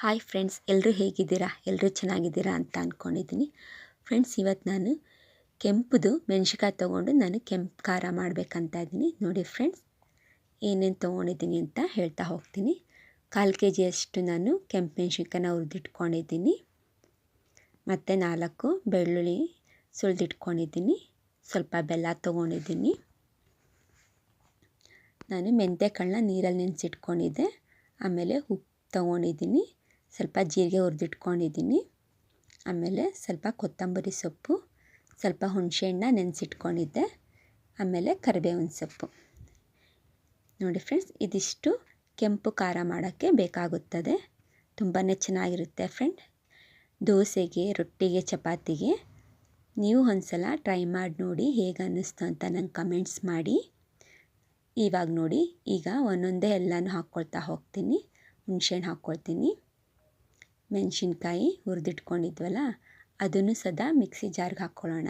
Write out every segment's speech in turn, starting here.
Hi friends ಎಲ್ಲರೂ ಹೇಗಿದ್ದೀರಾ? ಎಲ್ಲರೂ ಚೆನ್ನಾಗಿದ್ದೀರಾ ಅಂತ ಅಂದ್ಕೊಂಡಿದ್ದೀನಿ ಫ್ರೆಂಡ್ಸ್ ಇವತ್ತು ನಾನು ಕೆಂಪುದು ಮೆಣಸಿಕಾಯಿ ತೊಗೊಂಡು ನಾನು ಕೆಂಪು ಖಾರ ಮಾಡಬೇಕಂತ ಇದ್ದೀನಿ. ನೋಡಿ ಫ್ರೆಂಡ್ಸ್ ಏನೇನು ತೊಗೊಂಡಿದ್ದೀನಿ ಅಂತ ಹೇಳ್ತಾ ಹೋಗ್ತೀನಿ. ಕಾಲು ಕೆ ಜಿಯಷ್ಟು ನಾನು ಕೆಂಪು ಮೆಣಸಿನ್ಕಾಯಿನ ಹುರಿದಿಟ್ಕೊಂಡಿದ್ದೀನಿ. ಮತ್ತು ನಾಲ್ಕು ಬೆಳ್ಳುಳ್ಳಿ ಸುಲಿದಿಟ್ಕೊಂಡಿದ್ದೀನಿ. ಸ್ವಲ್ಪ ಬೆಲ್ಲ ತೊಗೊಂಡಿದ್ದೀನಿ. ನಾನು ಮೆಂತ್ಯಕಾಳನ್ನ ನೀರಲ್ಲಿ ನೆನೆಸಿಟ್ಕೊಂಡಿದ್ದೆ. ಆಮೇಲೆ ಉಪ್ಪು ತೊಗೊಂಡಿದ್ದೀನಿ. ಸ್ವಲ್ಪ ಜೀರಿಗೆ ಹುರಿದಿಟ್ಕೊಂಡಿದ್ದೀನಿ. ಆಮೇಲೆ ಸ್ವಲ್ಪ ಕೊತ್ತಂಬರಿ ಸೊಪ್ಪು, ಸ್ವಲ್ಪ ಹುಣಸೆಹಣ್ಣ ನೆನೆಸಿಟ್ಕೊಂಡಿದ್ದೆ. ಆಮೇಲೆ ಕರಿಬೇವಿನ ಸೊಪ್ಪು. ನೋಡಿ ಫ್ರೆಂಡ್ಸ್, ಇದಿಷ್ಟು ಕೆಂಪು ಖಾರ ಮಾಡೋಕ್ಕೆ ಬೇಕಾಗುತ್ತದೆ. ತುಂಬಾ ಚೆನ್ನಾಗಿರುತ್ತೆ ಫ್ರೆಂಡ್. ದೋಸೆಗೆ, ರೊಟ್ಟಿಗೆ, ಚಪಾತಿಗೆ ನೀವು ಒಂದ್ಸಲ ಟ್ರೈ ಮಾಡಿ ನೋಡಿ ಹೇಗೆ ಅನ್ನಿಸ್ತು ಅಂತ ನಂಗೆ ಕಮೆಂಟ್ಸ್ ಮಾಡಿ. ಇವಾಗ ನೋಡಿ, ಈಗ ಒಂದೊಂದೇ ಎಲ್ಲನೂ ಹಾಕ್ಕೊಳ್ತಾ ಹೋಗ್ತೀನಿ. ಹುಣಸೆಹಣ್ಣು ಹಾಕ್ಕೊಳ್ತೀನಿ. ಮೆಣಸಿನ್ಕಾಯಿ ಹುರಿದಿಟ್ಕೊಂಡಿದ್ವಲ್ಲ, ಅದನ್ನು ಸದಾ ಮಿಕ್ಸಿ ಜಾರ್ಗೆ ಹಾಕ್ಕೊಳ್ಳೋಣ.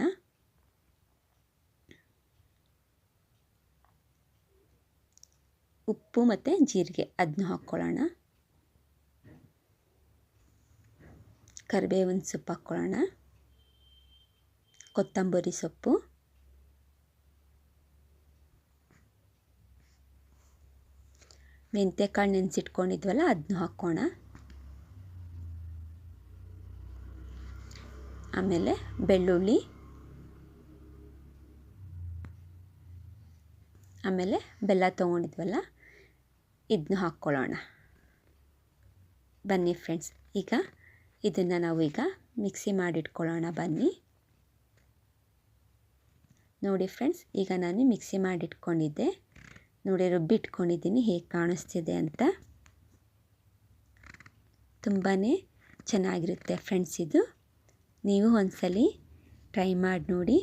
ಉಪ್ಪು ಮತ್ತು ಜೀರಿಗೆ ಅದನ್ನು ಹಾಕ್ಕೊಳ್ಳೋಣ. ಕರಿಬೇವಿನ ಸೊಪ್ಪು ಹಾಕ್ಕೊಳ್ಳೋಣ. ಕೊತ್ತಂಬರಿ ಸೊಪ್ಪು. ಮೆಂತ್ಯಕಾಳು ನೆನೆಸಿಟ್ಕೊಂಡಿದ್ವಲ್ಲ ಅದನ್ನು ಹಾಕ್ಕೋಣ ಆಮೇಲೆ ಬೆಳ್ಳುಳ್ಳಿ. ಆಮೇಲೆ ಬೆಲ್ಲ ತೊಗೊಂಡಿದ್ವಲ್ಲ ಇದನ್ನು ಹಾಕ್ಕೊಳ್ಳೋಣ. ಬನ್ನಿ ಫ್ರೆಂಡ್ಸ್ ಈಗ ಇದನ್ನು ನಾವು ಈಗ ಮಿಕ್ಸಿ ಮಾಡಿಟ್ಕೊಳ್ಳೋಣ, ಬನ್ನಿ. ನೋಡಿ ಫ್ರೆಂಡ್ಸ್ ಈಗ ನಾನು ಮಿಕ್ಸಿ ಮಾಡಿಟ್ಕೊಂಡಿದ್ದೆ. ನೋಡಿ, ರುಬ್ಬಿಟ್ಕೊಂಡಿದ್ದೀನಿ, ಹೇಗೆ ಕಾಣಿಸ್ತಿದೆ ಅಂತ. ತುಂಬಾ ಚೆನ್ನಾಗಿರುತ್ತೆ ಫ್ರೆಂಡ್ಸ್ ಇದು. ನೀವು ಒಂದ್ಸಲಿ ಟ್ರೈ ಮಾಡಿ ನೋಡಿ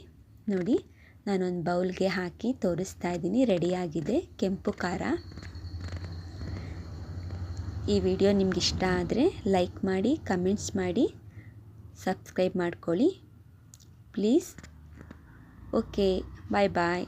ನೋಡಿ. ನಾನೊಂದು ಬೌಲ್ಗೆ ಹಾಕಿ ತೋರಿಸ್ತಾ ಇದ್ದೀನಿ, ರೆಡಿಯಾಗಿದೆ, ಕೆಂಪು ಖಾರ. ಈ ವಿಡಿಯೋ ನಿಮ್ಗೆ ಇಷ್ಟ ಆದರೆ ಲೈಕ್ ಮಾಡಿ, ಕಮೆಂಟ್ಸ್ ಮಾಡಿ, ಸಬ್ಸ್ಕ್ರೈಬ್ ಮಾಡ್ಕೊಳ್ಳಿ. ಪ್ಲೀಸ್. Okay, bye bye.